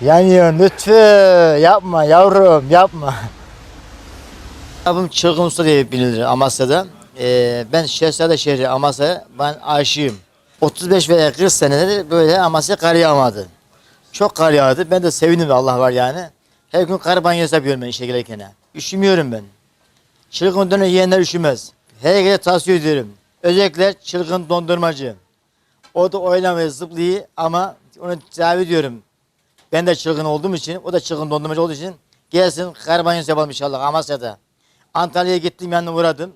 Yanıyor lütfü. Yapma yavrum yapma. Abim Çılgın Usta diye bilinir Amasya'da. Ee, ben Şehzade şehri Amasya, ben aşığım. 35 veya 40 senedir böyle Amasya kar yağmadı. Çok kar yağdı. Ben de sevindim Allah var yani. Her gün kar banyosu yapıyorum ben işe gelirken. Üşümüyorum ben. Çılgın döner yiyenler üşümez. Her gece tavsiye ediyorum. Özellikle çılgın dondurmacı. O da oynamıyor, zıplıyor ama onu tedavi ediyorum. Ben de çılgın olduğum için, o da çılgın dondurmacı olduğu için gelsin kar banyosu yapalım inşallah Amasya'da. Antalya'ya gittim yanına uğradım.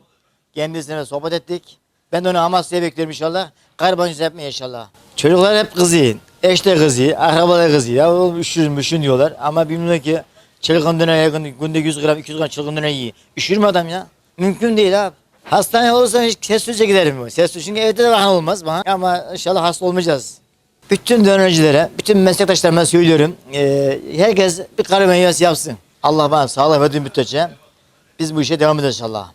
Kendisine sohbet ettik. Ben de onu Amasya'ya bekliyorum inşallah. Kar banyosu yapmaya inşallah. Çocuklar hep kızıyor. Eş de kızıyor, akrabalar kızıyor. Ya oğlum üşür müşün diyorlar. Ama bilmiyorum ki çılgın döner gün günde 100 gram 200 gram çılgın döner yiyor. Üşür mü adam ya? Mümkün değil abi. Hastane olursa hiç ses giderim. Ses çünkü evde de bakan olmaz bana. Ama inşallah hasta olmayacağız. Bütün dönercilere, bütün meslektaşlarıma söylüyorum. eee, herkes bir kar meyvesi yapsın. Allah bana sağlık verdiği müddetçe biz bu işe devam edeceğiz inşallah.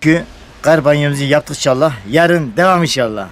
Çünkü kar banyomuzu yaptık inşallah. Yarın devam inşallah.